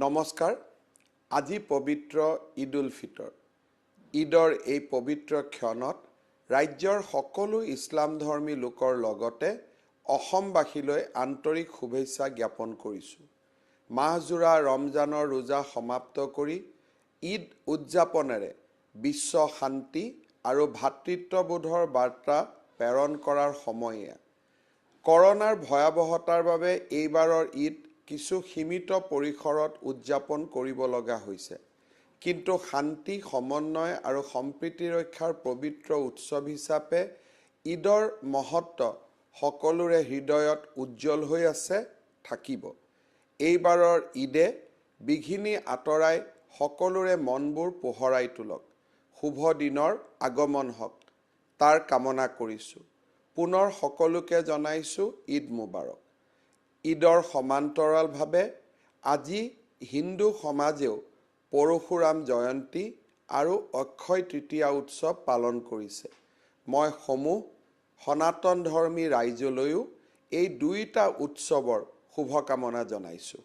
নমস্কাৰ আজি পবিত্ৰ ঈদ উল ফিতৰ। ঈদৰ এই পবিত্ৰ ক্ষণত ৰাজ্যৰ সকলো ইছলামধৰ্মী লোকৰ লগতে অসমবাসীলৈ আন্তৰিক শুভেচ্ছা জ্ঞাপন কৰিছোঁ। মাহজোৰা ৰমজানৰ ৰোজা সমাপ্ত কৰি ঈদ উদযাপনেৰে বিশ্ব শান্তি আৰু ভাতৃত্ববোধৰ বাৰ্তা প্ৰেৰণ কৰাৰ সময়। এয়া কৰোনাৰ ভয়াৱহতাৰ বাবে এইবাৰৰ ঈদ কিছু সীমিত পৰিসৰত উদযাপন কৰিব লগা হৈছে। কিন্তু শান্তি সমন্বয় আৰু সম্প্ৰীতি ৰক্ষাৰ পবিত্ৰ উৎসৱ হিচাপে ঈদৰ মহত্ব সকলোৰে হৃদয়ত উজ্জ্বল হৈ আছে থাকিব। এইবাৰৰ ঈদে বিঘিনি আঁতৰাই সকলোৰে মনবোৰ পোহৰাই তোলক। শুভ দিনৰ আগমন হওক। তাৰ কামনা কৰিছোঁ। পুনৰ সকলোকে জনাইছোঁ ঈদ মুবাৰক। ঈদৰ সমান্তৰালভাৱে আজি হিন্দু সমাজেও পৰশুৰাম জয়ন্তী আৰু অক্ষয় তৃতীয়া উৎসৱ পালন কৰিছে। মই সমূহ সনাতন ধৰ্মী ৰাইজলৈও এই দুয়োটা উৎসৱৰ শুভকামনা জনাইছোঁ।